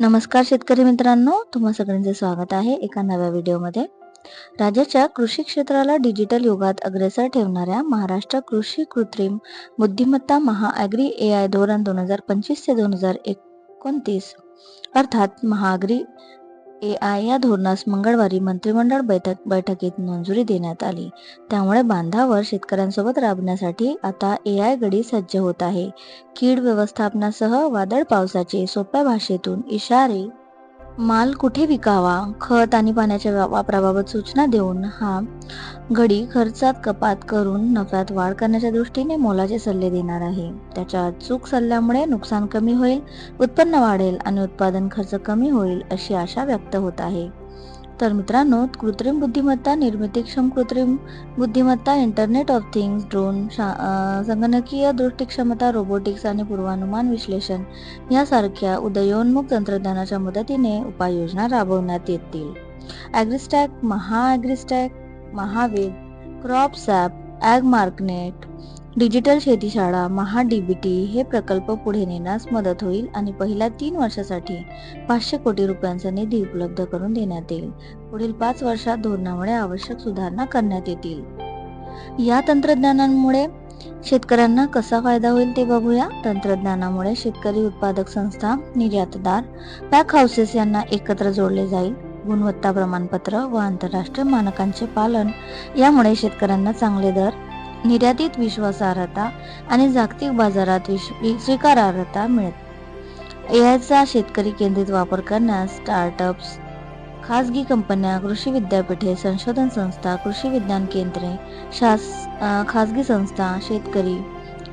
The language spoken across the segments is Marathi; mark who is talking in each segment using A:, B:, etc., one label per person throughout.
A: नमस्कार शेतकरी मित्रांनो तुम्हा सगळ्यांचे स्वागत आहे एका नव्या व्हिडिओमध्ये. राज्याच्या कृषी क्षेत्राला डिजिटल युगात अग्रेसर ठेवणाऱ्या महाराष्ट्र कृषी कृत्रिम बुद्धिमत्ता महाअग्री ए आय धोरण दोन हजार पंचवीस ते दोन हजार एकोणतीस अर्थात महाअग्री ए आय या धोरणास मंगळवारी मंत्रिमंडळ बैठक बैठकीत मंजुरी देण्यात आली. त्यामुळे बांधावर शेतकऱ्यांसोबत राबण्यासाठी आता ए आय गडी सज्ज होत आहे. कीड व्यवस्थापनासह वादळ पावसाचे सोप्या भाषेतून इशारे माल कुठे विकावा? खत आणि पाण्याच्या वापराबाबत सूचना देऊन हा घडी खर्चात कपात करून नफ्यात वाढ करण्याच्या दृष्टीने मोलाचे सल्ले देणार आहे. त्याच्या अचूक सल्ल्यामुळे नुकसान कमी होईल उत्पन्न वाढेल आणि उत्पादन खर्च कमी होईल अशी आशा व्यक्त होत आहे. तर मित्रांनो कृत्रिम बुद्धिमत्ता निर्मितीक्षम कृत्रिम बुद्धिमत्ता इंटरनेट ऑफ थिंग्स ड्रोन शा संगणकीय दृष्टीक्षमता रोबोटिक्स आणि पूर्वानुमान विश्लेषण यासारख्या उदयोन्मुख तंत्रज्ञानाच्या मदतीने उपाययोजना राबवण्यात येतील. AgriStack MahaAgriStack Mahaveg CROPSAP Agmarknet digital शेतीशाळा Maha DBT हे प्रकल्प पुढे नेण्यास मदत होईल आणि पहिल्या तीन वर्षासाठी पाचशे कोटी रुपयांचा निधी उपलब्ध करून देण्यात येईल. पुढील पाच वर्षात धोरणामुळे आवश्यक सुधारणा करण्यात येतील. या तंत्रज्ञानामुळे शेतकऱ्यांना कसा फायदा होईल ते बघूया. तंत्रज्ञानामुळे शेतकरी उत्पादक संस्था निर्यातदार पॅक हाऊसेस यांना एकत्र जोडले जाईल. गुणवत्ता प्रमाणपत्र व आंतरराष्ट्रीय मानकांचे पालन यामुळे शेतकऱ्यांना चांगले दर निर्यातीत विश्वासार्हता आणि जागतिक बाजारात स्वीकारार्हता मिळेल एआयचा शेतकरी केंद्रित वापर करण्यास स्टार्टअप्स खाजगी कंपन्या कृषी विद्यापीठे संशोधन संस्था कृषी विज्ञान केंद्रे शास खाजगी संस्था शेतकरी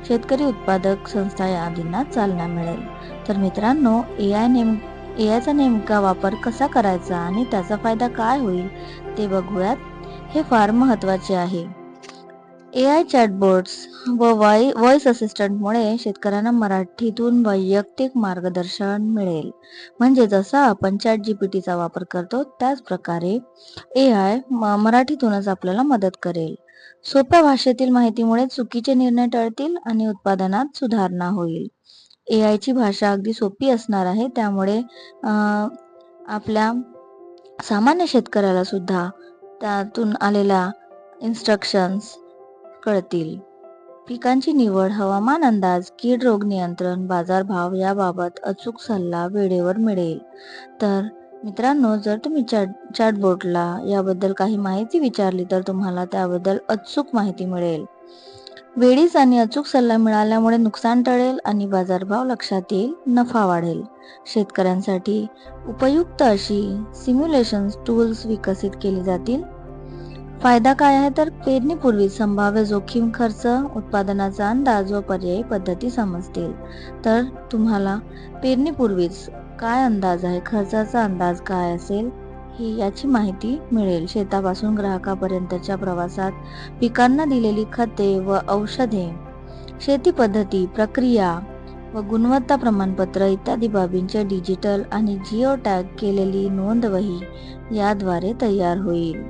A: शेतकरी उत्पादक संस्था या आदींना चालना मिळेल. तर मित्रांनो ए आय नेम ए आयचा नेमका वापर कसा करायचा आणि त्याचा फायदा काय होईल ते बघूयात. हे फार महत्त्वाचे आहे. ए आय चॅटबोट्स व वाई व्हॉइस असिस्टंटमुळे शेतकऱ्यांना मराठीतून वैयक्तिक मार्गदर्शन मिळेल. म्हणजे जसा आपण चॅट जी पी टीचा वापर करतो त्याच प्रकारे ए आय मराठीतूनच आपल्याला मदत करेल. सोप्या भाषेतील माहितीमुळे चुकीचे निर्णय टळतील आणि उत्पादनात सुधारणा होईल. ए आयची भाषा अगदी सोपी असणार आहे त्यामुळे आपल्या सामान्य शेतकऱ्याला सुद्धा त्यातून आलेल्या इन्स्ट्रक्शन्स कळतील. पिकांची निवड हवामान अंदाज कीड रोग नियंत्रण बाजारभाव याबाबत अचूक सल्ला वेळेवर मिळेल. तर मित्रांनो जर तुम्ही चॅट चॅटबोटला याबद्दल काही माहिती विचारली तर तुम्हाला त्याबद्दल अचूक माहिती मिळेल. वेळीच आणि अचूक सल्ला मिळाल्यामुळे नुकसान टळेल आणि बाजारभाव लक्षात येईल नफा वाढेल. शेतकऱ्यांसाठी उपयुक्त अशी सिम्युलेशन्स टूल्स विकसित केली जातील फायदा काय आहे तर पेरणीपूर्वी संभाव्य जोखीम खर्च उत्पादनाचा अंदाज व पर्यायी पद्धती समजतील. तर तुम्हाला पेरणीपूर्वीच काय अंदाज आहे? खर्चाचा अंदाज काय असेल? ही याची माहिती मिळेल. शेतापासून ग्राहकापर्यंतच्या प्रवासात पिकांना दिलेली खते व औषधे शेती पद्धती प्रक्रिया व गुणवत्ता प्रमाणपत्र इत्यादी बाबींचे डिजिटल आणि जिओ टॅग केलेली नोंदवही याद्वारे तयार होईल.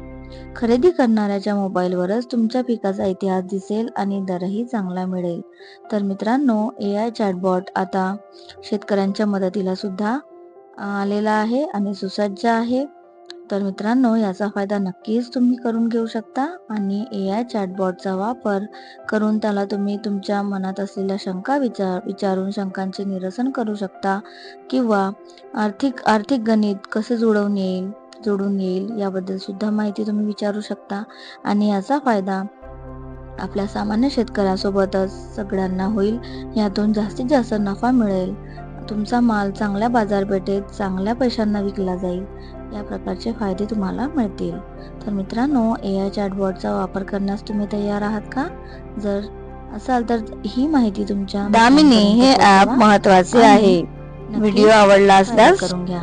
A: खरेदी करणाऱ्याच्या मोबाईलवरच तुमच्या पिकाचा इतिहास दिसेल आणि दरही चांगला मिळेल. तर मित्रांनो ए आय चॅटबॉट आता शेतकऱ्यांच्या मदतीला सुद्धा आलेला आहे आणि सुसज्ज आहे. तर मित्रांनो याचा फायदा नक्कीच तुम्ही करून घेऊ शकता आणि ए आय चॅटबॉटचा वापर करून त्याला तुम्ही तुमच्या मनात असलेल्या शंका विचार विचारून शंकांचे निरसन करू शकता किंवा आर्थिक आर्थिक गणित कसे जुळवून येईल जोडून येईल याबद्दल सुद्धा माहिती तुम्ही विचारू शकता. आणि याचा फायदा आपल्या सामान्य शेतकऱ्यासोबतच सगळ्यांना होईल यातून जास्तीत जास्त नफा मिळेल. तुमचा माल चांगल्या बाजारपेठेत चांगल्या पैशांना विकला जाईल या प्रकारचे फायदे तुम्हाला मिळतील. तर मित्रांनो ए आय चॅटबॉटचा वापर करण्यास तुम्ही तयार आहात का? जर असाल तर ही माहिती तुमच्या
B: दामिनी हे
A: पोहोचवा महत्त्वाचे
B: आहे. व्हिडिओ आवडला असल्यास
A: करून घ्या.